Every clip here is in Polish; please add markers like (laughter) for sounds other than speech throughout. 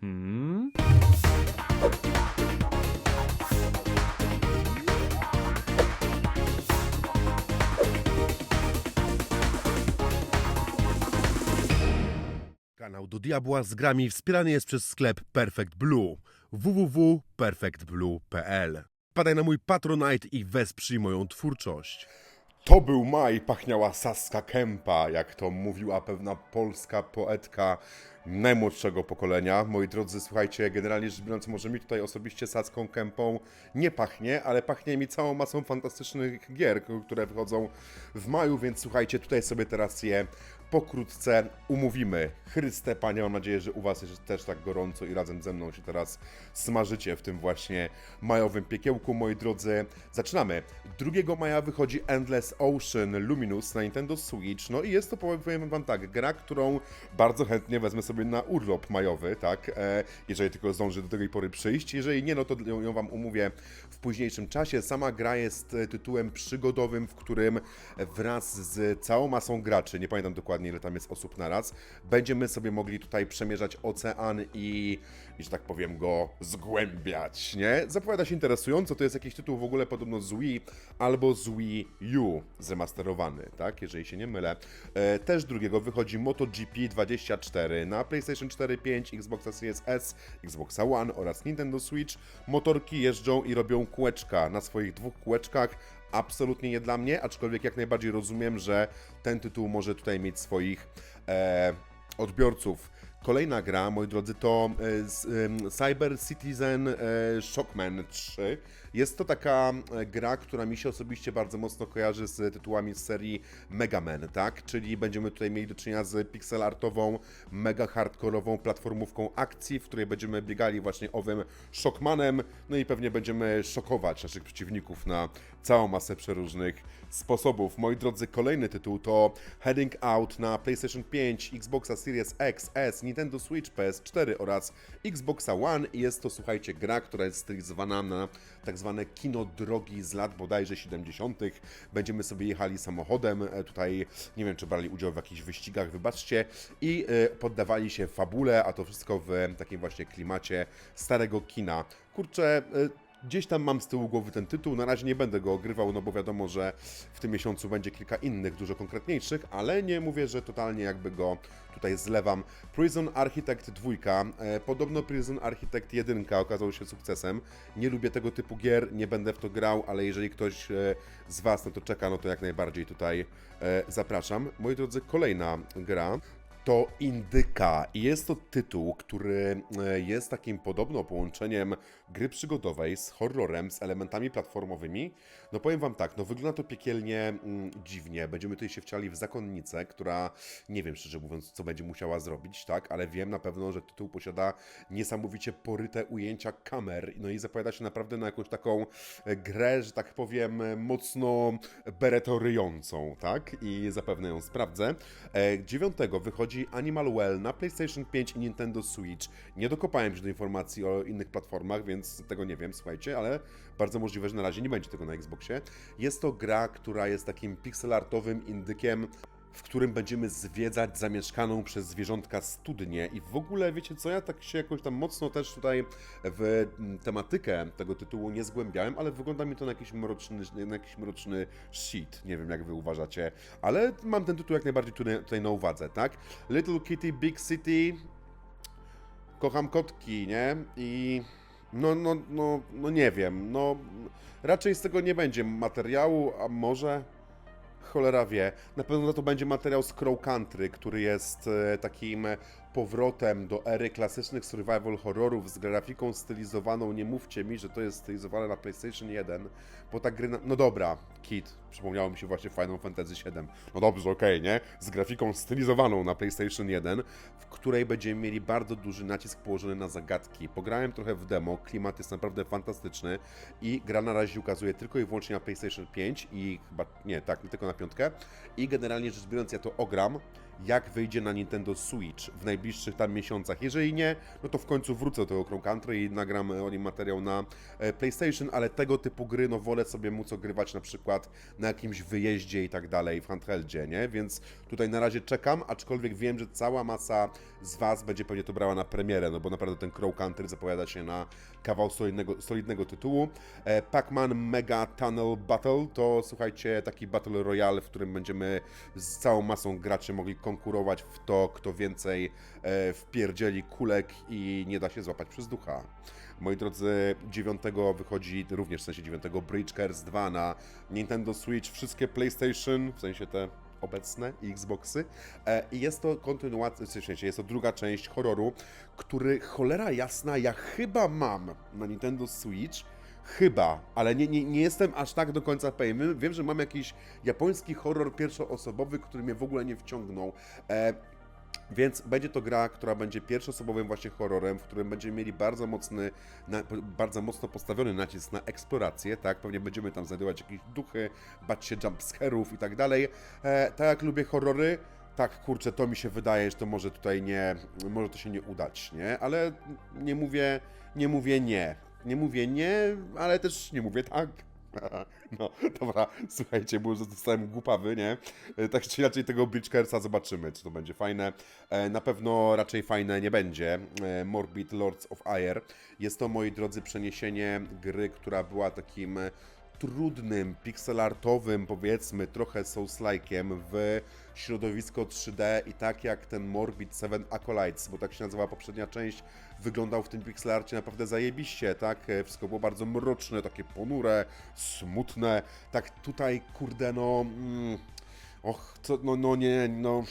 Hmm? Kanał do Diabła z grami wspierany jest przez sklep Perfect Blue www.perfectblue.pl Padaj na mój Patronite i wesprzyj moją twórczość. To był maj, pachniała Saska Kępa, jak to mówiła pewna polska poetka najmłodszego pokolenia. Moi drodzy, słuchajcie, generalnie rzecz biorąc, może mi tutaj osobiście Saską Kępą nie pachnie, ale pachnie mi całą masą fantastycznych gier, które wychodzą w maju, więc słuchajcie, tutaj sobie teraz je pokrótce umówimy. Chryste, Panie, mam nadzieję, że u Was jest też tak gorąco i razem ze mną się teraz smażycie w tym właśnie majowym piekiełku, moi drodzy. Zaczynamy. 2 maja wychodzi Endless Ocean Luminous na Nintendo Switch, no i jest to, powiem Wam tak, gra, którą bardzo chętnie wezmę sobie na urlop majowy, tak, e, jeżeli tylko zdążę do tej pory przyjść. Jeżeli nie, no to ją, Wam umówię w późniejszym czasie. Sama gra jest tytułem przygodowym, w którym wraz z całą masą graczy, nie pamiętam dokładnie ile tam jest osób na raz, będziemy sobie mogli tutaj przemierzać ocean i, i że tak powiem, go zgłębiać, nie? Zapowiada się interesująco, to jest jakiś tytuł w ogóle podobno z Wii albo z Wii U zremasterowany, tak? Jeżeli się nie mylę. E, też drugiego wychodzi MotoGP 24 na PlayStation 4, 5, Xbox Series S, Xbox One oraz Nintendo Switch. Motorki jeżdżą i robią kółeczka na swoich dwóch kółeczkach, absolutnie nie dla mnie, aczkolwiek jak najbardziej rozumiem, że ten tytuł może tutaj mieć swoich e, odbiorców. Kolejna gra, moi drodzy, to e, Cyber Citizen e, Shockman 3. Jest to taka e, gra, która mi się osobiście bardzo mocno kojarzy z tytułami z serii Mega Man, tak? Czyli będziemy tutaj mieli do czynienia z pixel artową, mega hardkorową platformówką akcji, w której będziemy biegali właśnie owym Shockmanem, no i pewnie będziemy szokować naszych przeciwników na całą masę przeróżnych sposobów. Moi drodzy, kolejny tytuł to Heading Out na PlayStation 5, Xboxa Series X, S, Nintendo Switch, PS4 oraz Xboxa One jest to, słuchajcie, gra, która jest stylizowana na tak zwane kino drogi z lat bodajże 70. Będziemy sobie jechali samochodem, e, tutaj nie wiem, czy brali udział w jakichś wyścigach, wybaczcie, i e, poddawali się fabule, a to wszystko w takim właśnie klimacie starego kina. Kurczę, e, Gdzieś tam mam z tyłu głowy ten tytuł, na razie nie będę go ogrywał, no bo wiadomo, że w tym miesiącu będzie kilka innych, dużo konkretniejszych, ale nie mówię, że totalnie jakby go tutaj zlewam. Prison Architect 2, e, podobno Prison Architect 1 okazał się sukcesem. Nie lubię tego typu gier, nie będę w to grał, ale jeżeli ktoś e, z Was na to czeka, no to jak najbardziej tutaj e, zapraszam. Moi drodzy, kolejna gra to Indyka i jest to tytuł, który e, jest takim podobno połączeniem gry przygodowej z horrorem, z elementami platformowymi. No powiem wam tak, no wygląda to piekielnie mm, dziwnie. Będziemy tutaj się wciali w zakonnicę, która nie wiem szczerze mówiąc, co będzie musiała zrobić, tak, ale wiem na pewno, że tytuł posiada niesamowicie poryte ujęcia kamer, no i zapowiada się naprawdę na jakąś taką e, grę, że tak powiem, e, mocno beretoryjącą, tak, i zapewne ją sprawdzę. E, 9 wychodzi Animal Well na PlayStation 5 i Nintendo Switch. Nie dokopałem się do informacji o innych platformach, więc tego nie wiem, słuchajcie, ale bardzo możliwe, że na razie nie będzie tego na Xboxie. Jest to gra, która jest takim pixelartowym indykiem, w którym będziemy zwiedzać zamieszkaną przez zwierzątka studnię i w ogóle, wiecie co, ja tak się jakoś tam mocno też tutaj w mm, tematykę tego tytułu nie zgłębiałem, ale wygląda mi to na jakiś mroczny, na jakiś mroczny shit, nie wiem jak wy uważacie, ale mam ten tytuł jak najbardziej tutaj, tutaj na uwadze, tak? Little Kitty, Big City, kocham kotki, nie? I no, no, no, no nie wiem, no raczej z tego nie będzie materiału, a może cholera wie. Na pewno to będzie materiał z Crow Country, który jest e, takim powrotem do ery klasycznych survival horrorów z grafiką stylizowaną. Nie mówcie mi, że to jest stylizowane na PlayStation 1, bo ta gry... Na... No dobra, Kit, przypomniało mi się właśnie Final Fantasy VII. No dobrze, okej, nie? Z grafiką stylizowaną na PlayStation 1, w której będziemy mieli bardzo duży nacisk położony na zagadki. Pograłem trochę w demo, klimat jest naprawdę fantastyczny i gra na razie ukazuje tylko i wyłącznie na PlayStation 5 i chyba, nie, tak, tylko na piątkę. I generalnie rzecz biorąc, ja to ogram jak wyjdzie na Nintendo Switch w najbliższych tam miesiącach. Jeżeli nie, no to w końcu wrócę do tego Crow Country i nagram o nim materiał na e, PlayStation, ale tego typu gry, no wolę sobie móc ogrywać na przykład na jakimś wyjeździe i tak dalej w handheldzie, nie? Więc tutaj na razie czekam, aczkolwiek wiem, że cała masa z Was będzie pewnie to brała na premierę, no bo naprawdę ten Crow Country zapowiada się na kawał solidnego, solidnego tytułu. E, Pac-Man Mega Tunnel Battle to słuchajcie taki Battle Royale, w którym będziemy z całą masą graczy mogli konkurować w to, kto więcej e, wpierdzieli kulek i nie da się złapać przez ducha. Moi drodzy, 9 wychodzi również w sensie 9 Bridge Curse 2 na Nintendo Switch, wszystkie PlayStation, w sensie te obecne i Xboxy. E, I jest to kontynuacja, w sensie jest to druga część horroru, który cholera jasna ja chyba mam na Nintendo Switch. Chyba, ale nie, nie, nie jestem aż tak do końca pewien. Wiem, że mam jakiś japoński horror pierwszoosobowy, który mnie w ogóle nie wciągnął. E, więc będzie to gra, która będzie pierwszoosobowym właśnie horrorem, w którym będziemy mieli bardzo mocny, na, bardzo mocno postawiony nacisk na eksplorację, tak? Pewnie będziemy tam znajdować jakieś duchy, bać się jumpscarów i tak dalej. E, tak jak lubię horrory, tak kurczę, to mi się wydaje, że to może tutaj nie, może to się nie udać, nie? Ale nie mówię, nie mówię nie. Nie mówię nie, ale też nie mówię tak. (laughs) No, dobra, słuchajcie, bo zostałem głupawy, nie? E, Tak czy inaczej tego Bridgekersa zobaczymy, czy to będzie fajne. E, Na pewno raczej fajne nie będzie. E, Morbid Lords of Ire. Jest to, moi drodzy, przeniesienie gry, która była takim trudnym, pixelartowym, powiedzmy, trochę Souls-like'iem w środowisko 3D i tak jak ten Morbid 7 Acolytes, bo tak się nazywała poprzednia część, wyglądał w tym pixelarcie naprawdę zajebiście, tak? E, Wszystko było bardzo mroczne, takie ponure, smutne. Tak tutaj, kurde, no... Mm, Och, co, no, no nie, no,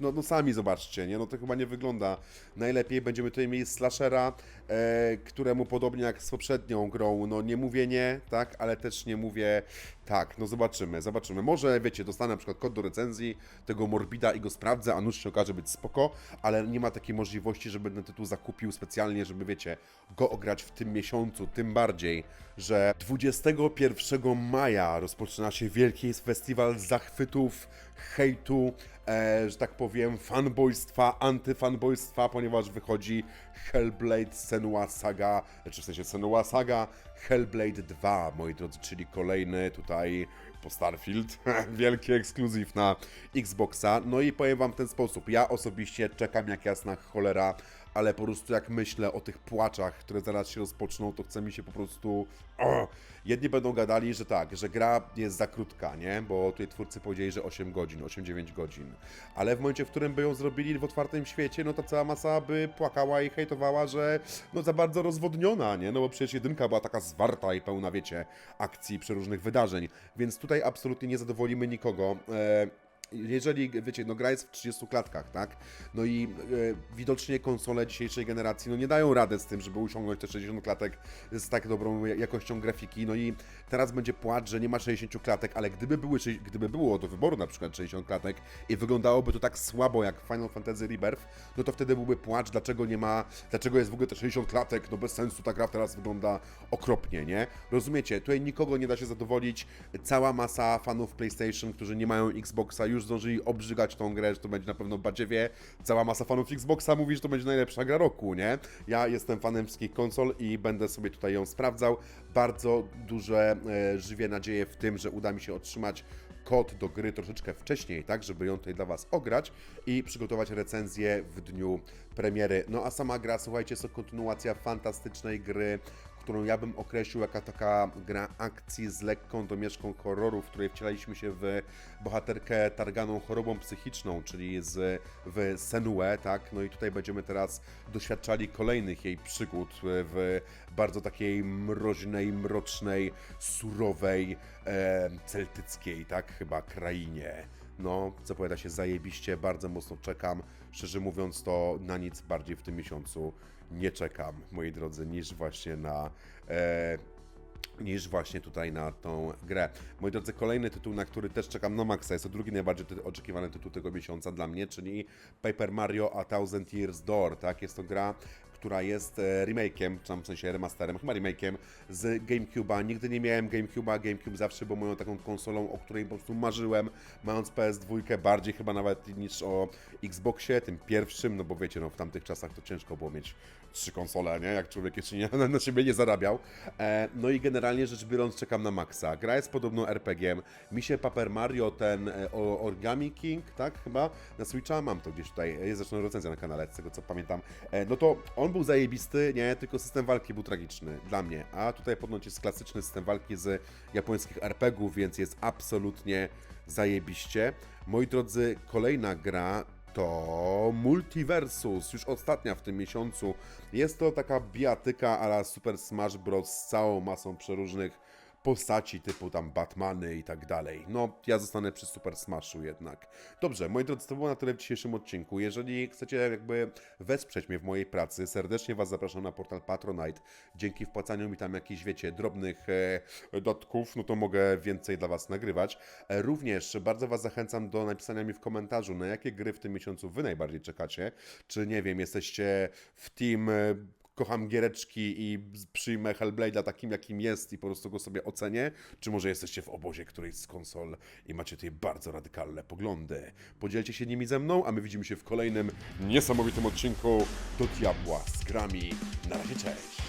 no, no sami zobaczcie, nie, no to chyba nie wygląda najlepiej. Będziemy tutaj mieli slashera, e, któremu podobnie jak z poprzednią grą, no nie mówię nie, tak, ale też nie mówię tak, no zobaczymy, zobaczymy. Może, wiecie, dostanę na przykład kod do recenzji tego Morbida i go sprawdzę, a nuż się okaże być spoko, ale nie ma takiej możliwości, żeby ten tytuł zakupił specjalnie, żeby, wiecie, go ograć w tym miesiącu, tym bardziej, że 21 maja rozpoczyna się wielki festiwal zachwytów, hejtu, e, że tak powiem, fanboystwa, antyfanboystwa, ponieważ wychodzi Hellblade Senua Saga, znaczy w sensie Senua Saga Hellblade 2, moi drodzy, czyli kolejny tutaj po Starfield, (laughs) wielki ekskluzyw na Xboxa. No i powiem wam w ten sposób, ja osobiście czekam jak jasna cholera, ale po prostu jak myślę o tych płaczach, które zaraz się rozpoczną, to chce mi się po prostu... O! Jedni będą gadali, że tak, że gra jest za krótka, nie? Bo tutaj twórcy powiedzieli, że 8 godzin, 8-9 godzin. Ale w momencie, w którym by ją zrobili w otwartym świecie, no to cała masa by płakała i hejtowała, że no za bardzo rozwodniona, nie? No bo przecież jedynka była taka zwarta i pełna, wiecie, akcji, przeróżnych wydarzeń. Więc tutaj absolutnie nie zadowolimy nikogo. E, jeżeli, wiecie, no gra jest w 30 klatkach, tak? No i e, widocznie konsole dzisiejszej generacji no nie dają rady z tym, żeby osiągnąć te 60 klatek z tak dobrą jakością grafiki. No i teraz będzie płacz, że nie ma 60 klatek, ale gdyby, były, gdyby było do wyboru na przykład 60 klatek i wyglądałoby to tak słabo jak Final Fantasy Rebirth, no to wtedy byłby płacz, dlaczego nie ma, dlaczego jest w ogóle te 60 klatek, no bez sensu ta gra teraz wygląda okropnie, nie? Rozumiecie? Tutaj nikogo nie da się zadowolić. Cała masa fanów PlayStation, którzy nie mają Xboxa, już zdążyli obrzygać tą grę, że to będzie na pewno badziewie. Cała masa fanów Xboxa mówi, że to będzie najlepsza gra roku, nie? Ja jestem fanem wszystkich konsol i będę sobie tutaj ją sprawdzał. Bardzo duże e, żywię nadzieję w tym, że uda mi się otrzymać kod do gry troszeczkę wcześniej, tak, żeby ją tutaj dla Was ograć i przygotować recenzję w dniu premiery. No a sama gra, słuchajcie, jest to kontynuacja fantastycznej gry, którą ja bym określił jako taka gra akcji z lekką domieszką horroru, w której wcielaliśmy się w bohaterkę targaną chorobą psychiczną, czyli z, w Senue, tak? No i tutaj będziemy teraz doświadczali kolejnych jej przygód w bardzo takiej mroźnej, mrocznej, surowej, e, celtyckiej, tak? Chyba krainie. No, zapowiada się zajebiście, bardzo mocno czekam. Szczerze mówiąc, to na nic bardziej w tym miesiącu nie czekam, moi drodzy, niż właśnie na. E, niż właśnie tutaj na tą grę. Moi drodzy, kolejny tytuł, na który też czekam na maksa, jest to drugi najbardziej oczekiwany tytuł tego miesiąca dla mnie, czyli Paper Mario A Thousand Years Door, tak? Jest to gra, która jest e, remake'iem, czy tam w sensie remasterem, chyba remake'iem z GameCube'a. Nigdy nie miałem GameCube'a, GameCube zawsze był moją taką konsolą, o której po prostu marzyłem, mając PS2, bardziej chyba nawet niż o Xboxie, tym pierwszym, no bo wiecie, no w tamtych czasach to ciężko było mieć trzy konsole, nie? Jak człowiek jeszcze nie, (laughs) na siebie nie zarabiał. E, no i generalnie rzecz biorąc czekam na Maxa. Gra jest podobno RPG-iem. Mi się Paper Mario, ten e, o- Origami King, tak chyba, na Switcha, mam to gdzieś tutaj, jest zresztą recenzja na kanale, z tego co pamiętam. E, no to on był zajebisty, nie? Tylko system walki był tragiczny dla mnie. A tutaj ponoć jest klasyczny system walki z japońskich RPGów, więc jest absolutnie zajebiście. Moi drodzy, kolejna gra to Multiversus, już ostatnia w tym miesiącu. Jest to taka bijatyka ala Super Smash Bros. z całą masą przeróżnych postaci typu tam Batmany i tak dalej. No, ja zostanę przy Super Smashu jednak. Dobrze, moi drodzy, to było na tyle w dzisiejszym odcinku. Jeżeli chcecie jakby wesprzeć mnie w mojej pracy, serdecznie Was zapraszam na portal Patronite. Dzięki wpłacaniu mi tam jakichś, wiecie, drobnych e, dodatków, no to mogę więcej dla Was nagrywać. E, również bardzo Was zachęcam do napisania mi w komentarzu, na jakie gry w tym miesiącu Wy najbardziej czekacie. Czy, nie wiem, jesteście w team... Kocham giereczki i przyjmę Hellblade'a takim, jakim jest i po prostu go sobie ocenię, czy może jesteście w obozie którejś z konsol i macie tutaj bardzo radykalne poglądy. Podzielcie się nimi ze mną, a my widzimy się w kolejnym niesamowitym odcinku do Diabła z grami. Na razie, cześć!